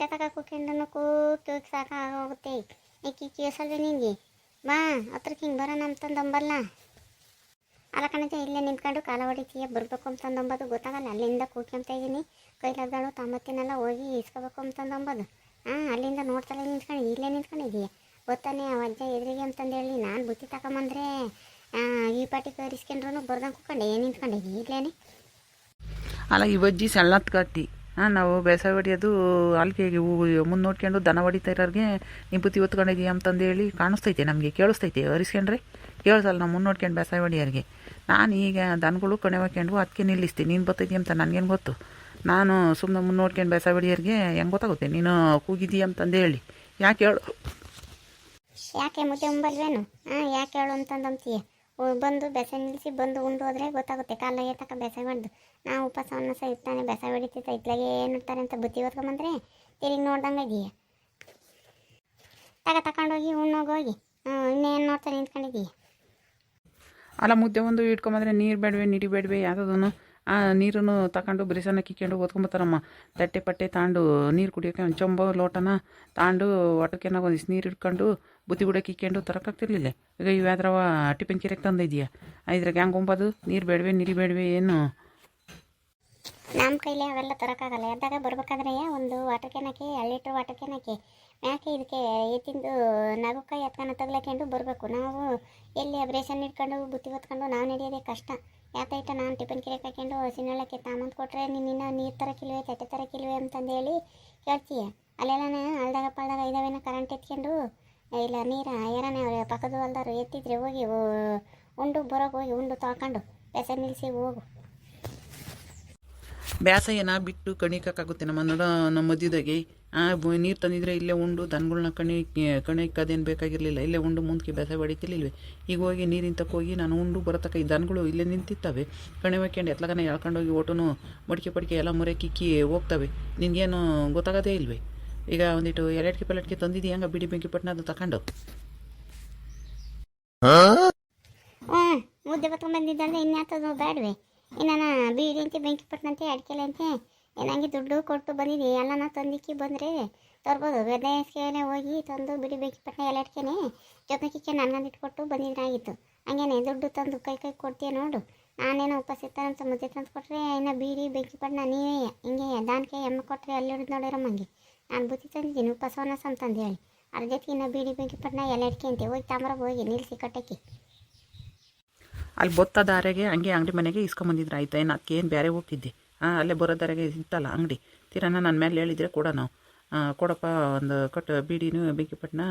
Theta ತಕ ಕೂತ್ಕೊಂಡು ಕೂತು ಸಾಕಾಗೋಗುತ್ತೆ ಏಕಿ ಕೇಸಲ್ವೇ ನಿಂಗೆ. ಬಾ ಹತ್ರಕ್ಕೆ ಹಿಂಗೆ ಬರೋಣ ಅಂತಂದಂಬಲ್ಲ ಅಲ್ಲ ಕಣಜ, ಇಲ್ಲೇ ನಿಂತ್ಕೊಂಡು ಕಾಲ ಹೊಡಿತೀಯ. ಬರಬೇಕು ಅಂತಂದಂಬೋದು ಗೊತ್ತಾಗಲ್ಲ, ಅಲ್ಲಿಂದ ಕೂಕ್ಯಂತ ಇದ್ದೀನಿ ಕೈಲಾದಳು ತಾಂಬತ್ತಿನೆಲ್ಲ ಹೋಗಿ ಇಸ್ಕೋಬೇಕು ಅಂತಂದಂಬೋದು ಹಾಂ ಅಲ್ಲಿಂದ ನೋಡ್ತಲೇ ನಿಂತ್ಕೊಂಡು, ಇಲ್ಲೇ ನಿಂತ್ಕೊಂಡಿದ್ದೀಯ ಗೊತ್ತಾನೆ, ಆ ಅಜ್ಜ ಎದುರಿಗೆ ಅಂತಂದೇಳಿ ನಾನು ಬುತ್ತಿ ತಗೊಂಬಂದ್ರೆ ಈ ಪಾಟಿ ಕರಿಸ್ಕೊಂಡ್ರು ಬರ್ದಂಗೆ ಕೂತ್ಕೊಂಡೆ. ಏನು ನಿಂತ್ಕೊಂಡಿದ್ದಿ ಇಲ್ಲೇನೆ. ಅಲ್ಲ, ಈ ಅಜ್ಜಿ ಸಣ್ಣತ್ ಕಟ್ಟಿ. ನಾವು ಬೇಸಾಯ ಹೊಡಿಯೋದು ಅಲ್ಲಿಗೆ ಮುಂದೆ ನೋಡ್ಕೊಂಡು ದನ ಹೊಡಿತಾ ಇರೋರಿಗೆ ನೀವು ಬುತ್ತಿ ಹೊತ್ಕೊಂಡಿದ್ದೀಯ ಅಂತಂದು ಹೇಳಿ ಕಾಣಿಸ್ತೈತೆ ನಮಗೆ, ಕೇಳಿಸ್ತೈತೆ. ಅರಿಸ್ಕೊಂಡ್ರೆ ಕೇಳಿಸಲ್ಲ ನಾವು ಮುಂದೆ ನೋಡ್ಕೊಂಡು ಬೇಸಾಯ ಹೊಡಿಯೋರಿಗೆ ನಾನು ಈಗ ದನಗಳು ಕಣೆ ಹಾಕ್ಕೊಂಡು ಅದಕ್ಕೆ ನಿಲ್ಲಿಸ್ತೀನಿ. ನೀನು ಬರ್ತೈತಿ ಅಂತ ನನಗೇನು ಗೊತ್ತು? ನಾನು ಸುಮ್ಮನೆ ಮುಂದೆ ನೋಡ್ಕೊಂಡು ಬೇಸಾಯ ಹೊಡಿಯೋರಿಗೆ ಹೆಂಗೆ ಗೊತ್ತಾಗುತ್ತೆ? ನೀನು ಕೂಗಿದ್ದೀಯ ಅಂತಂದು ಹೇಳಿ. ಯಾಕೆ ಹೇಳು? ಯಾಕೆ ಮುದ್ದೆ ಉಂಬಲ್ವೇನು? ಹಾಂ ಯಾಕೆ ಹೇಳು ಅಂತಂದಂತೀಯ ಬಂದು ಬೆಸೆ ನಿಲ್ಲಿಸಿ ಬಂದು ಉಂಡು ಗೊತ್ತಾಗುತ್ತೆ. ಕಾಲಾಗೆ ತಕ ಬೆಸೆ ಮಾಡ್ದು. ನಾವು ಉಪವಾಸವನ್ನು ಸಹ ಇರ್ತಾನೆ ಬೆಸೆ ಹೊಡಿತೈತೆ ಇತ್ಲಾಗೆ ಏನು ಇರ್ತಾರೆ ಅಂತ ಬುತ್ತಿ ಹೊತ್ಕೊಂಬಂದ್ರೆ ತಿರುಗಿ ನೋಡ್ದಂಗೆ ಇದೀಯ. ತಗ ತಗೊಂಡೋಗಿ ಉಣ್ಣೋಗೋಗಿ ಇನ್ನೇನು ನೋಡ್ತಾ ನಿಂತ್ಕೊಂಡಿದ್ದೀಯ ಅಲ್ಲ ಮುದ್ದೆ ಒಂದು ಇಟ್ಕೊಂಬಂದ್ರೆ ನೀರು ಬೇಡವೆ, ನಿಡಿ ಬೇಡವೆ ಯಾವುದೂ ಆ ನೀರನ್ನು ತಗೊಂಡು ಬ್ರಿಸನ್ನ ಕಿಕ್ಕೊಂಡು ಓದ್ಕೊಂಬತ್ತಾರಮ್ಮ. ತಟ್ಟೆ ಪಟ್ಟೆ ತಾಂಡು ನೀರು ಕುಡಿಯೋಕ್ಕೆ ಒಂದು ಚೊಂಬ ಲೋಟನ ತಾಂಡು ಒಟಕೆನಾಗ ಒಂದಿಷ್ಟು ನೀರು ಇಟ್ಕೊಂಡು ಬುತ್ತಿ ಗುಡ ಇಕ್ಕೊಂಡು ತರಕಾಗ್ತಿರ್ಲಿಲ್ಲ. ಈಗ ಇವ್ಯಾದ್ರವ ಟಿಫಿನ್ ಕಿರೆಗೆ ತಂದಿದ್ಯಾ? ಇದ್ರಾಗ ಹೆಂಗೆ ಒಂಬದು ನೀರು ಬೇಡವೆ ನೀರು ಬೇಡವೆ, ಏನು? ನಮ್ಮ ಕೈಲಿ ಅವೆಲ್ಲ ತರೋಕ್ಕಾಗಲ್ಲ ಎದ್ದಾಗ ಬರ್ಬೇಕಾದ್ರೆ ಒಂದು ವಾಟರ್ ಕ್ಯಾನಕ್ಕೆ ಎರಡು ಲೀಟ್ರ್ ವಾಟರ್ ಕ್ಯಾನಕ್ಕೆ ಯಾಕೆ ಇದಕ್ಕೆ ಎತ್ತಿಂದು ನಗುಕಾಯಿ ಎತ್ಕೊಂಡು ತಗ್ಲಾಕೊಂಡು ಬರಬೇಕು. ನಾವು ಎಲ್ಲಿ ಅಬ್ರೇಷನ್ ಇಟ್ಕೊಂಡು, ಬುತ್ತಿ ಹೊತ್ಕೊಂಡು, ನಾವು ನಡೆಯೋದೇ ಕಷ್ಟ. ಯಾತೈಟ ನಾನು ಟಿಫಿನ್ ಕಿರಕ್ ಹಾಕೊಂಡು ಸಿನಿಮಾಕ್ಕೆ ತಾಮಂದು ಕೊಟ್ಟರೆ ನಿನ್ನ ನೀರು ತರಕಿಲ್ವೇ, ತಟ್ಟೆ ತರಕಿಲ್ವೇ ಅಂತಂದು ಹೇಳಿ ಕೇಳ್ತೀಯ. ಅಲ್ಲೆಲ್ಲ ಅಲ್ದಾಗ ಪಲ್ದಾಗ ಇದಾವೇನೋ ಕರೆಂಟ್ ಎತ್ಕೊಂಡು ಇಲ್ಲ, ನೀರು ಅವ್ರ ಪಕ್ಕದ ಹೊಲ್ದವ್ರು ಎತ್ತಿದ್ರೆ ಹೋಗಿ ಉಂಡು, ಬರೋಕೆ ಹೋಗಿ, ಉಂಡು ತೊಳ್ಕೊಂಡು ಬೆಸ ನಿಲ್ಲಿಸಿ ಹೋಗು. ಬ್ಯಾಸಯ್ಯನ ಬಿಟ್ಟು ಕಣಿಕಾಗುತ್ತೆ ನಮ್ಮ ನಡ, ನಮ್ಮ ಮಧ್ಯದಾಗೆ, ಆ ನೀರು ತಂದಿದ್ರೆ ಇಲ್ಲೇ ಉಂಡು ದನಗಳನ್ನ ಕಣಿ ಕಣಿ ಇಕ್ಕದೇನು ಬೇಕಾಗಿರಲಿಲ್ಲ. ಇಲ್ಲೇ ಉಂಡು ಮುಂದಕ್ಕೆ ಬೇಸಾಯ ಹೊಡಿತಿರ್ಲಿಲ್ವೇ ಈಗ ಹೋಗಿ ನೀರಿನ ತಕ್ಕೋಗಿ ನಾನು ಉಂಡು ಬರತಕ್ಕ, ಈ ದನಗಳು ಇಲ್ಲೇ ನಿಂತಿರ್ತವೆ ಕಣಿ ಹಾಕ್ಯಂಡು ಎತ್ಲಗನ ಎಳ್ಕೊಂಡೋಗಿ ಓಟುನು ಮಡಿಕೆ ಪಡಿಕೆ ಎಲ್ಲ ಮುರೆ ಕಿಕ್ಕಿ ಹೋಗ್ತವೆ. ನಿನಗೇನು ಗೊತ್ತಾಗೋದೇ ಇಲ್ವೇ? ಈಗ ಒಂದಿಟ್ಟು ಎರಡಕ್ಕೆ ಪೆಲಟ್ಕೆ ತಂದಿದ್ದೀಯ ಹಂಗ ಬಿಡಿ ಬೆಂಕಿ ಪಟ್ಟಣ ಅದು ತಗೊಂಡು ಹ್ಞೂ ಮುದ್ದೆ ಬತ್ಕೊಂಡ್ ಬಂದಿದ್ದಂದ್ರೆ ಇನ್ಯಾತದು ಬೇಡವೆ. ಇನ್ನ ಬೀಡಿ ಅಂತೆ ಬೆಂಕಿ ಪಟ್ಟಣಂತೆ ಅಡಿಕೆಲೆ ಅಂತೆ ಏನಂಗೆ ದುಡ್ಡು ಕೊಟ್ಟು ಬಂದಿದ್ದೆ. ಎಲ್ಲನ ತಂದಿಕ್ಕಿ ಬಂದರೆ ತರ್ಬೋದು. ಗದ್ದೆಸ್ಕೆನೆ ಹೋಗಿ ತಂದು ಬಿಡಿ ಬೆಂಕಿ ಪಟ್ಟಣ ಎಲ್ಲ ಅಡ್ಕೆನೆ ಜೊತೆಗೆ ನನ್ಗಂದು ಇಟ್ಕೊಟ್ಟು ಬಂದಿದ್ರಾಗಿತ್ತು. ಹಂಗೇನೆ ದುಡ್ಡು ತಂದು ಕೈ ಕೈ ಕೊಡ್ತೀಯ ನೋಡು. ನಾನೇನೋ ಉಪವಾಸ ಅಂತ ಮುದ್ದೆ ತಂದು ಕೊಟ್ಟರೆ ಇನ್ನು ಬೀಡಿ ಬೆಂಕಿ ಪಟ್ಟಣ ನೀವೇ ಹಿಂಗೆ ದಾನಕ್ಕೆ ಎಮ್ಮೆ ಕೊಟ್ಟರೆ ಅಲ್ಲಿ ಹಿಡಿದು ನೋಡಿರಮ್ಮಂಗೆ ನಾನು ಬುತ್ತಿ ತಂದಿದ್ದೀನಿ ಉಪವಾಸವನ್ನ ಅಂತಂದು ಹೇಳಿ. ಇನ್ನು ಬೀಡಿ ಬೆಂಕಿ ಪಟ್ಟಣ ಎಲ್ಲ ಹೋಗಿ ತಾಮ್ರ ಹೋಗಿ ನಿಲ್ಲಿಸಿ ಕಟ್ಟಕ್ಕೆ. ಅಲ್ಲಿ ಬೊತ್ತ ದಾರೆಗೆ, ಹಂಗೆ ಅಂಗಡಿ ಮನೆಗೆ ಇಸ್ಕೊಂಬಂದಿದ್ರು, ಆಯ್ತು? ಏನು ಅದಕ್ಕೆ ಏನು ಬೇರೆ ಹೋಗ್ತಿದ್ದೆ? ಹಾಂ ಅಲ್ಲೇ ಬರೋ ದಾರೆಗೆ ಇತ್ತಲ್ಲ ಅಂಗಡಿ. ತೀರಾನ ನನ್ನ ಮೇಲೆ ಹೇಳಿದರೆ ಕೂಡ ನಾವು. ಕೊಡಪ್ಪ, ಒಂದು ಕಟ್ಟು ಬೀಡಿನೂ ಬೆಂಕಿಪಟ್ಟಣ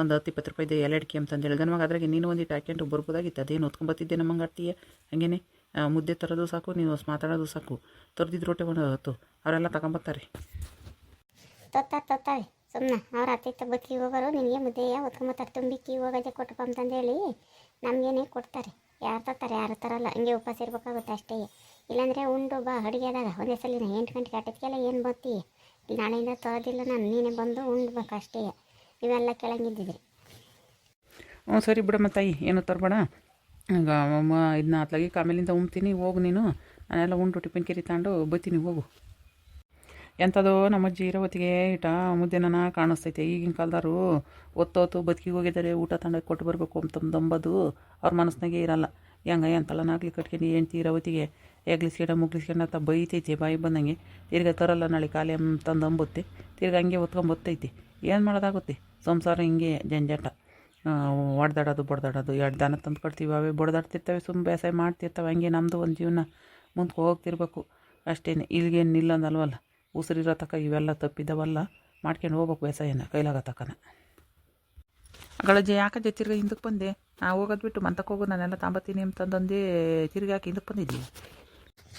ಒಂದು ಹತ್ತು ಇಪ್ಪತ್ತು ರೂಪಾಯಿದು ಎಲೆ ಅಡಿಕೆ ಅಂತಂದು ಹೇಳಿ. ನಮಗೆ ಅದ್ರಾಗೆ ನೀನು ಒಂದಿಟ್ಟು ಟ್ಯಾಕೆಂಟು ಬರ್ಬೋದಾಗಿತ್ತು ಅದೇನು ಹೊತ್ಕೊಂಬತ್ತಿದ್ದೆ ನಮ್ಮಂಗೆ ಆಡ್ತೀಯ ಹಂಗೇನೆ? ಮುದ್ದೆ ತರೋದು ಸಾಕು, ನೀನು ಮಾತಾಡೋದು ಸಾಕು. ತೊರೆದಿದ್ದು ರೊಟ್ಟಿ ಒಂದು ಹೊತ್ತು ಅವರೆಲ್ಲ ತಗೊಂಬತ್ತಾರೆ. ತೊತ್ತಾರೆ ಸುಮ್ಮನೆ ಅವ್ರ ಅತ್ತಿತ್ತ ಬತ್ತಿ ಹೋಗೋರು ನಿನಗೆ ಮುದ್ದೆಯ ಹೊತ್ಕೊಂಬತ್ತಾರೆ ತುಂಬಿಕ್ಕಿ ಹೋಗೋದೆ ಕೊಟ್ಟಪ್ಪ ಅಂತಂದೇಳಿ ನಮಗೇನೆ ಕೊಡ್ತಾರೆ ಯಾರು ತರ್ತಾರೆ ಯಾರು ತರಲ್ಲ ಹಂಗೆ ಉಪವಾಸ ಇರ್ಬೇಕಾಗುತ್ತೆ ಅಷ್ಟೇ ಇಲ್ಲಾಂದರೆ ಉಂಡು ಬಾ ಅಡುಗೆದಾಗ ಒಂದೇ ಸಲ ಎಂಟು ಗಂಟೆಗೆ ಆಟದ್ಕೆಲ್ಲ ಏನು ಬತ್ತಿ ನಾಳೆಯಿಂದ ತರೋದಿಲ್ಲ ನಾನು ನೀನೇ ಬಂದು ಉಣ್ಬೇಕು ಅಷ್ಟೇ ಇವೆಲ್ಲ ಕೆಳಗಿದ್ದಿದ್ರಿ ಹ್ಞೂ ಸರಿ ಬಿಡಮ್ಮ ತಾಯಿ ಏನು ತರಬೇಡ ಈಗ ಇದನ್ನ ಅತ್ಲಾಗಿ ಕಾಮೇಲಿಂದ ಉಣ್ತೀನಿ ಹೋಗು ನೀನು. ನಾನೆಲ್ಲ ಉಂಡು ಟಿಫಿನ್ ಕೇರಿ ತಗೊಂಡು ಬತ್ತೀನಿ, ಹೋಗು. ಎಂಥದೋ ನಮ್ಮ ಇರೋ ಹೊತ್ತಿಗೆ ಇಟ ಮುದ್ದೆನ ಕಾಣಿಸ್ತೈತೆ. ಈಗಿನ ಕಾಲದವರು ಒತ್ತೋತು ಬದುಕಿಗೆ ಹೋಗಿದ್ದಾರೆ, ಊಟ ತಂಡ ಕೊಟ್ಟು ಬರಬೇಕು ಅಂತಂದಂಬದು ಅವ್ರ ಮನಸ್ಸಿನಾಗೆ ಇರಲ್ಲ. ಹೆಂಗ ಎಂತಲ್ಲನಾಗ್ಲಿ ಕಟ್ಕೊಂಡು ಹೆಂಡ್ತಿ ಇರೋ ಹೊತ್ತಿಗೆ ಎಗ್ಲಿಸ್ಕೊಂಡ ಮುಗ್ಲಿಸ್ಕೊಂಡ ಅಂತ ಬೈತೈತೆ, ಬಾಯಿ ಬಂದಂಗೆ. ತಿರ್ಗಾ ತರಲ್ಲ ನಾಳೆ ಖಾಲಿ ಅಂತಂದು ಅಂಬುತ್ತೆ ತಿರ್ಗಾ ಹಂಗೆ ಹೊತ್ಕೊಂಬತ್ತೈತಿ. ಏನು ಮಾಡೋದಾಗುತ್ತೆ? ಸಂಸಾರ ಹಿಂಗೆ ಜಂಜಾಟ. ಒಡ್ದಾಡೋದು, ಬಡ್ದಾಡೋದು. ಎರಡು ದನ ತಂದು ಕೊಡ್ತೀವಿ ಅವೇ ಬಡ್ದಾಡ್ತಿರ್ತವೆ ಸುಮ್ಮ ಬೇಸಾಯ ಮಾಡ್ತಿರ್ತವೆ, ಹಂಗೆ ನಮ್ಮದು ಒಂದು ಜೀವನ ಮುಂದಕ್ಕೆ ಹೋಗ್ತಿರ್ಬೇಕು. ಅಷ್ಟೇ ಇಲ್ಲಿಗೇನು ನಿಲ್ಲಂದಲ್ವಲ್ಲ ಉಸಿರಿರೋ ತಕ್ಕ ಇವೆಲ್ಲ ತಪ್ಪಿದವಲ್ಲ ಮಾಡ್ಕೊಂಡು ಹೋಗ್ಬೇಕು ಬೇಸಾಯನ ಕೈಲಾಗ ತಕ್ಕನ ಅಗಳಜ್ಜಿ ಯಾಕಜ್ಜೆ ತಿರ್ಗಿ ಹಿಂದಕ್ಕೆ ಬಂದೆ? ನಾ ಹೋಗೋದು ಬಿಟ್ಟು ಮಂತಕ್ಕೆ ಹೋಗು ನಾನೆಲ್ಲ ತಾಂಬತ್ತೀನಿ ಅಂತಂದಂದು ತಿರ್ಗಿ ಹಾಕಿ ಹಿಂದಕ್ಕೆ ಬಂದಿದ್ದೀವಿ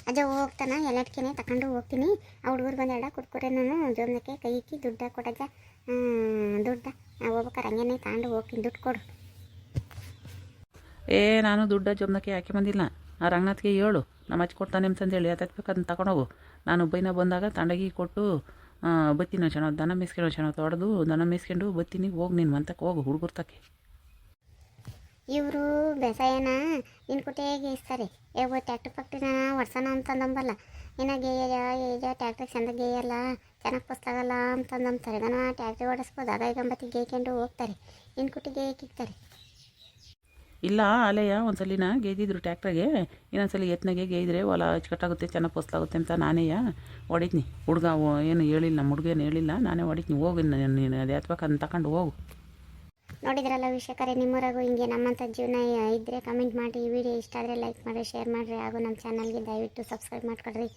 ಅಜ್ಜ ಹೋಗ್ತಾನ ಎಲ್ಲಟ್ಕೆನೆ ತಕೊಂಡು ಹೋಗ್ತೀನಿ. ಆ ಹುಡುಗರು ಬಂದಾಡ ಕುಡ್ಕೊರೆ ನಾನು ಜೋಮ್ನಕ್ಕೆ ಕೈ ಇಕ್ಕಿ ದುಡ್ಡ ಕೊಡಜ್ಜ ದುಡ್ಡ. ನಾವು ಹೋಗ್ಬೇಕಾರೆ ಹಂಗೇನೆ ತಗೊಂಡು ಹೋಗ್ತೀನಿ ದುಡ್ಡು ಕೊಡು. ಏ ನಾನು ದುಡ್ಡ ಜೋಮ್ನಕ್ಕೆ ಯಾಕೆ ಬಂದಿಲ್ಲ? ಆ ರಂಗನಾಥ್ಗೆ ಹೇಳು. ನಮ್ಮ ಅಜ್ಜಿ ಕೊಡ್ತಾನೆ ಅಂತಂದೇಳಿ ಅದಕ್ಕೆ ತಗೊಂಡೋಗು. ನಾನು ಬೈನ ಬಂದಾಗ ತಂಡಗಿ ಕೊಟ್ಟು ಬತ್ತಿನ ಚೆನ್ನಾಗಿ, ದನ ಮೇಸ್ಕೊಂಡು ಚೆನ್ನಾಗಿ ತೊಡೆದು, ದನ ಮೇಸ್ಕೊಂಡು ಬತ್ತೀನಿ ಹೋಗಿ ನೀನು ಮಂತಕ್ಕೆ ಹೋಗು ಹುಡುಗರು ತಕ್ಕೆ. ಇವರು ಬೇಸಾಯನ ನಿನ್ನ ಕುಟೆಗೆ ಇಸ್ತಾರೆ ಏ ಟ್ಯಾಕ್ಟ್ರ್ ಫ್ಯಾಕ್ಟ್ರಿನ ಒಡ್ಸೋಣ ಅಂತಂದಂಬಲ್ಲ. ಏನೋ ಗೇಯ ಏಜ ಟ್ಯಾಕ್ಟ್ರಿ ಚಂದ ಗೇಯಲ್ಲ, ಚೆನ್ನಾಗಿ ಪುಸ್ತಕಲ್ಲ ಅಂತಂದಂತಾರೆ ನಾನು ಟ್ಯಾಕ್ಟ್ರಿ ಓಡಿಸ್ಬೋದು. ಆಗ ಗಂಬತ್ತಿ ಗೇಯ್ಕೊಂಡು ಹೋಗ್ತಾರೆ. ಇನ್ನು ಕುಟ್ಟಿ ಗೇಯಕ್ಕಿಕ್ತಾರೆ ಇಲ್ಲ ಅಲೆಯ ಒಂದ್ಸಲಿನ ಗೇದಿದ್ರು ಟ್ಯಾಕ್ಟ್ರಾಗೆ, ಇನ್ನೊಂದ್ಸಲಿ ಎತ್ನಾಗೆ ಗೇಯ್ದ್ರೆ ಹೊಲ ಅಚ್ಚುಕಟ್ಟಾಗುತ್ತೆ ಚೆನ್ನಾಗಿ ಫಸ್ಲಾಗುತ್ತೆ ಅಂತ ನಾನೇ ಹೊಡಿತೀನಿ. ಹುಡುಗ ಏನು ಹೇಳಿಲ್ಲ, ನಮ್ಮ ಹುಡುಗ ಏನು ಹೇಳಿಲ್ಲ, ನಾನೇ ಹೊಡಿತೀನಿ. ಹೋಗಿ ನೀನು ಅದು ಎತ್ಬೇಕಂತ ತಗೊಂಡು ಹೋಗು. ನೋಡಿದ್ರಲ್ಲ ವೀಕ್ಷಕರೇ, ನಿಮ್ಮೂರಾಗೂ ಹಿಂಗೆ ನಮ್ಮಂಥ ಜೀವನ ಇದ್ದರೆ ಕಮೆಂಟ್ ಮಾಡಿ ಈ ವಿಡಿಯೋ ಇಷ್ಟ ಆದರೆ ಲೈಕ್ ಮಾಡಿ ಶೇರ್ ಮಾಡಿರಿ, ಹಾಗೂ ನಮ್ಮ ಚಾನಲ್ಗೆ ದಯವಿಟ್ಟು ಸಬ್ಸ್ಕ್ರೈಬ್ ಮಾಡ್ಕೊಳ್ರಿ.